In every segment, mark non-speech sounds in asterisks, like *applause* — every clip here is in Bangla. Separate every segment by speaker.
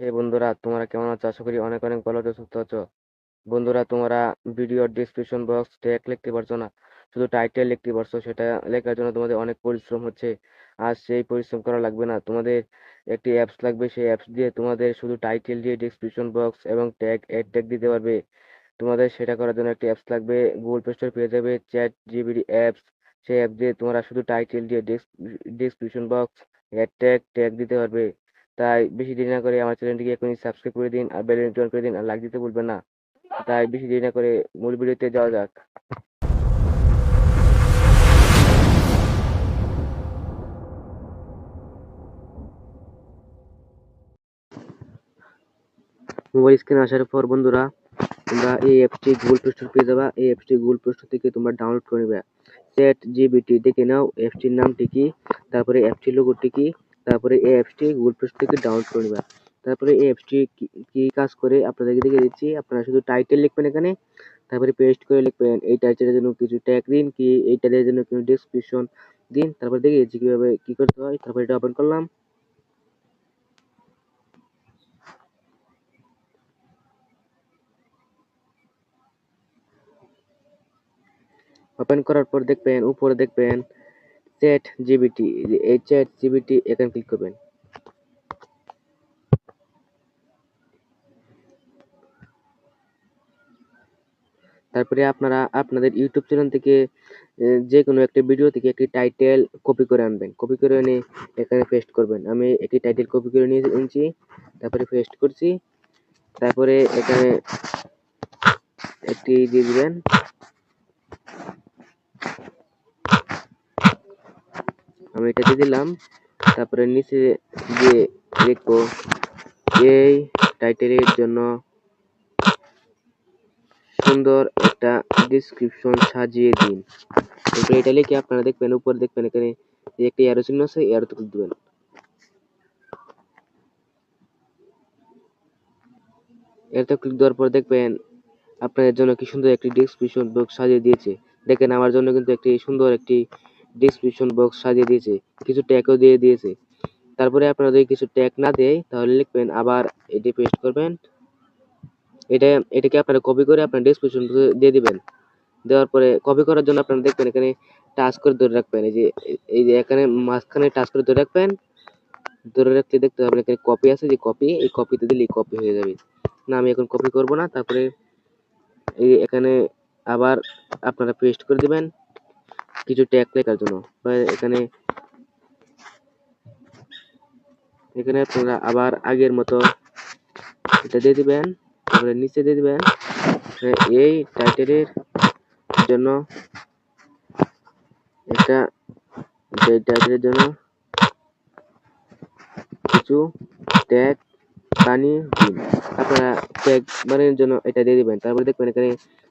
Speaker 1: হে বন্ধুরা, তোমরা কেমন আছো? আশা করি অনেক অনেক ভালো আছো, সুস্থ আছো। বন্ধুরা, তোমরা ভিডিওর ডিসক্রিপশন বক্স ট্যাগ লিখতে পারছ না? শুধু টাইটেল লিখতে পারছ, সেটা লেখার জন্য তোমাদের অনেক পরিশ্রম হচ্ছে। আর সেই পরিশ্রম করা লাগবে না। তোমাদের একটি অ্যাপস লাগবে, সেই অ্যাপস দিয়ে তোমাদের শুধু টাইটেল দিয়ে ডিসক্রিপশন বক্স এবং ট্যাগ এড ট্যাগ দিতে পারবে। তোমাদের সেটা করার জন্য একটি অ্যাপস লাগবে গুগল প্লে স্টোর পেয়ে যাবে চ্যাট জিবিডি অ্যাপস সেই অ্যাপ দিয়ে তোমরা শুধু টাইটেল দিয়ে description box add tag tag দিতে পারবে। তাই বেশি দেরি না করে আমার চ্যানেলটিকে এখনই সাবস্ক্রাইব করে দিন আর বেল আইকন করে দিন আর লাইক দিতে ভুলবেন না। তাই বেশি দেরি না করে মূল ভিডিওতে যাওয়া যাক। মোবাইল স্ক্রিনে আসার পর বন্ধুরা, তোমরা এই অ্যাপটি গুগল প্লে স্টোর পেয়ে যাবা। এই অ্যাপটি গুগল প্লে স্টোর থেকে তোমরা ডাউনলোড করে নেবে। চ্যাট জিবিটি দেখে নাও অ্যাপটির নামটি কি, তারপরে অ্যাপটির লোগোটি কি তারপরে এই অ্যাপসটি গুগল প্লে স্টোর থেকে ডাউনলোড করে নেবে তারপরে এই অ্যাপসটি কি কাজ করে আপনাদেরকে দেখে দিচ্ছি। আপনারা শুধু টাইটেল লিখবেন এখানে, তারপরে পেস্ট করে লিখবেন। এই টাইটেলের জন্য কিছু ট্যাগ দিন, কি এই টাইটেলের জন্য কিছু ডিসক্রিপশন দিন। তারপর দেখে দিচ্ছি কীভাবে কী করতে হয়। তারপরে এটা ওপেন করলাম। ওপেন করার পর দেখবেন, উপরে দেখবেন চ্যাট জিবিটি এই চ্যাট জিবিটি এখানে ক্লিক করবেন। তারপরে আপনারা, আপনাদের ইউটিউব চ্যানেল থেকে যে কোনো একটা ভিডিও থেকে একটি টাইটেল কপি করে আনবেন। কপি করে এনে এখানে পেস্ট করবেন। আমি একটি টাইটেল কপি করে নিয়ে এনেছি, তারপরে পেস্ট করছি, তারপরে এখানে একটি দিয়ে দিবেন। আমি এটা দিয়ে দিলাম। তারপরে নিচে দিয়ে লিখব এই টাইটেলের জন্য সুন্দর একটা ডিসক্রিপশন সাজিয়ে দিন। এরপরে এটা লিখে আপনারা দেখবেন, উপরে দেখবেন এখানে যে একটা অ্যারো চিহ্ন আছে অ্যারোতে ক্লিক দিবেন। এরতে ক্লিক দেওয়ার পর দেখবেন আপনাদের জন্য কি সুন্দর একটি ডিসক্রিপশন বক্স সাজিয়ে দিয়েছে। দেখেন, আমার জন্য কিন্তু একটি সুন্দর একটি ডিসক্রিপশন বক্স সাজিয়ে দিয়েছে, কিছু ট্যাগও দিয়ে দিয়েছে। তারপরে আপনারা যদি কিছু ট্যাগ না দেয়, তাহলে লিখবেন আবার এটি পেস্ট করবেন। এটা, এটাকে আপনারা কপি করে আপনার ডিসক্রিপশন দিয়ে দিবেন। দেওয়ার পরে কপি করার জন্য আপনারা দেখবেন এখানে টাচ করে ধরে রাখবেন। এই যে এই যে এখানে মাঝখানে টাচ করে ধরে রাখবেন। ধরে রাখতে দেখতে পাবেন এখানে কপি আছে যে কপি এই কপিতে দিলেই কপি হয়ে যাবে। না, আমি এখন কপি করব না। তারপরে এই এখানে আবার আপনারা পেস্ট করে দিবেন। কিছু ট্যাগ লেখার জন্য। এখানে এখানে আপনারা আবার আগের মতো এটা দিয়ে দিবেন, তারপরে নিচে দিয়ে দিবেন। এই টাইটেলের জন্য এটা যে টাইটেলের জন্য কিছু ট্যাগ বানিয়ে দিন। আপনারা ট্যাগ বানানোর জন্য এটা দিয়ে দিবেন। তারপরে দেখবেন এখানে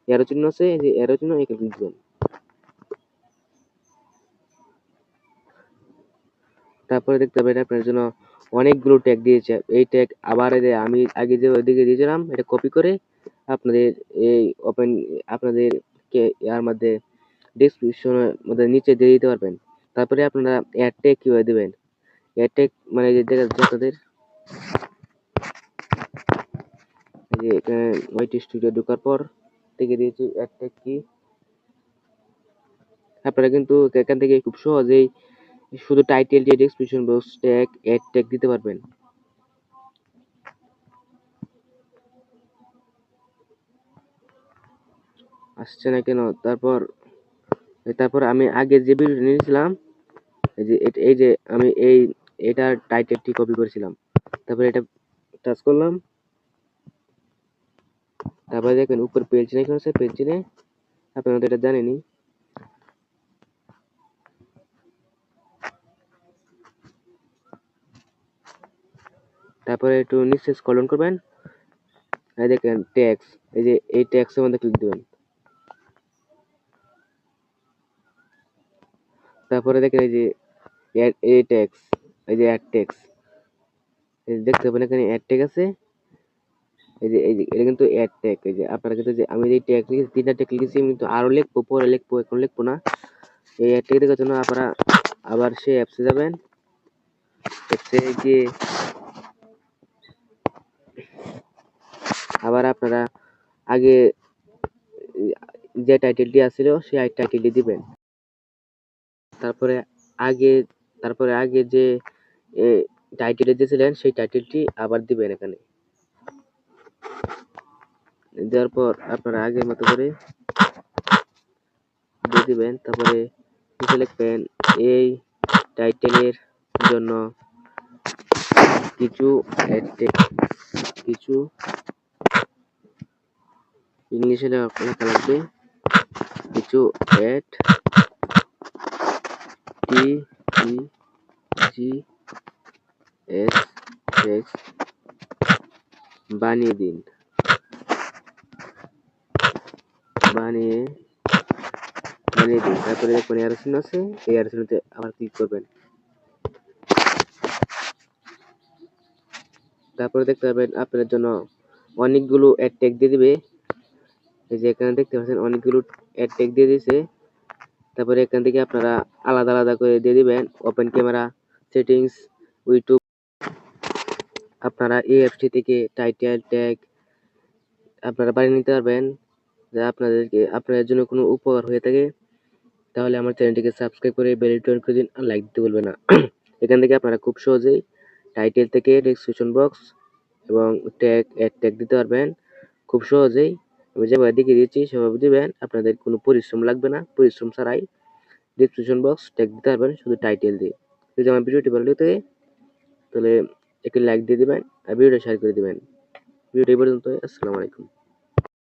Speaker 1: এরো চিহ্ন আছে যে এরো চিহ্ন এখানে দিবেন। তারপরে দেখতে পাবেন আপনার জন্য অনেকগুলো ট্যাগ দিয়েছে। এই ট্যাগ আবার আমি আগে যে ওইদিকে দিয়েছিলাম, এটা কপি করে আপনাদের এই ওপেন আপনাদের কে ইয়ার মধ্যে ডিসক্রিপশনের মধ্যে নিচে দিয়ে দিতে পারবেন। তারপরে আপনারা অ্যাড ট্যাগ কীভাবে দেবেন? অ্যাড ট্যাগ মানে যে দেখা যাচ্ছে আপনাদের যে এখানে ওয়াইটি স্টুডিও ঢোকার পর থেকে দিয়েছি অ্যাড ট্যাগ কি আপনারা কিন্তু এখান থেকে খুব সহজেই শুধু টাইটেল দিয়ে description box tag add tag দিতে পারবেন। আসছে না কেন? তারপর তারপর আমি আগে যে ভিডিও নিয়েছিলাম, এই যে এই যে আমি এই, এটার টাইটেলটি কপি করেছিলাম। তারপরে এটা টাচ করলাম। তারপরে দেখেন, উপর পেল চিনে এখানে আছে পেল চিনে আপনারা তো এটা জানেনি তারপরে একটু নিচে স্ক্রল করবেন। এই দেখেন ট্যাক্স এই যে এই ট্যাক্সের মধ্যে ক্লিক দিবেন। তারপরে দেখেন এই যে এই ট্যাক্স এই যে অ্যাড ট্যাক্স এই দেখতে পাবেন এখানে অ্যাড ট্যাগ আছে। এই যে এই যে, এটা কিন্তু অ্যাড ট্যাগ এই যে আপনারা কিন্তু যে আমি যে ট্যাগ লিখেছি, তিনটা ট্যাগ লিখেছি কিন্তু আরও লিখব, পরে লিখব, এখন লিখব না। এই অ্যাড ট্যাগ দেখার জন্য আপনারা আবার সেই অ্যাপসে যাবেন। অ্যাপসে গিয়ে আবার আপনারা আগে যে টাইটেলটি আছিল, সেই টাইটেলটি দিবেন। তারপরে আগে তারপরে আগে যে টাইটেলটি দিয়েছিলেন সেই টাইটেলটি আবার দিবেন এখানে। দেওয়ার পর আপনারা আগের মতো করে দিয়ে দিবেন। তারপরে নিচে লিখবেন, এই টাইটেলের জন্য কিছু কিছু ইংলিশে লেখা লাগবে। কিছু add T E G S X বানিয়ে দিন। বানিয়ে বানিয়ে দিন। তারপরে দেখবেন এয়ার চিহ্ন আছে, এই এয়ার চিহ্নতে আবার ক্লিক করবেন। তারপরে দেখতে পাবেন আপনার জন্য অনেকগুলো অ্যাড ট্যাগ দিয়ে দিবে। এই যে এখানে দেখতে পাচ্ছেন, অনেকগুলো অ্যাড ট্যাগ দিয়ে দিয়েছে। তারপরে এখান থেকে আপনারা আলাদা আলাদা করে দিয়ে দিবেন। ওপেন ক্যামেরা সেটিংস ইউটিউব আপনারা এই থেকে টাইটেল ট্যাগ আপনারা বানিয়ে নিতে পারবেন। যা আপনাদেরকে, আপনাদের জন্য কোনো উপকার হয়ে থাকে, তাহলে আমার চ্যানেলটিকে সাবস্ক্রাইব করে বেল আইকন করে দিন আর লাইক দিতে বলবেন না। *clears throat* এখান থেকে আপনারা খুব সহজেই টাইটেল থেকে ডেসক্রিপশন বক্স এবং ট্যাগ অ্যাড ট্যাগ দিতে পারবেন। খুব সহজেই আমি যেভাবে দেখিয়ে দিচ্ছি সেভাবে দিবেন, আপনাদের কোনো পরিশ্রম লাগবে না, পরিশ্রম ছাড়াই ডিসক্রিপশন বক্স ট্যাগ দিতে পারবেন শুধু টাইটেল দিয়ে। যদি আমার ভিডিওটি ভালো লাগে তাহলে একটি লাইক দিয়ে দেবেন আর ভিডিওটা শেয়ার করে দেবেন। ভিডিওটি পর্যন্ত আসসালামু আলাইকুম।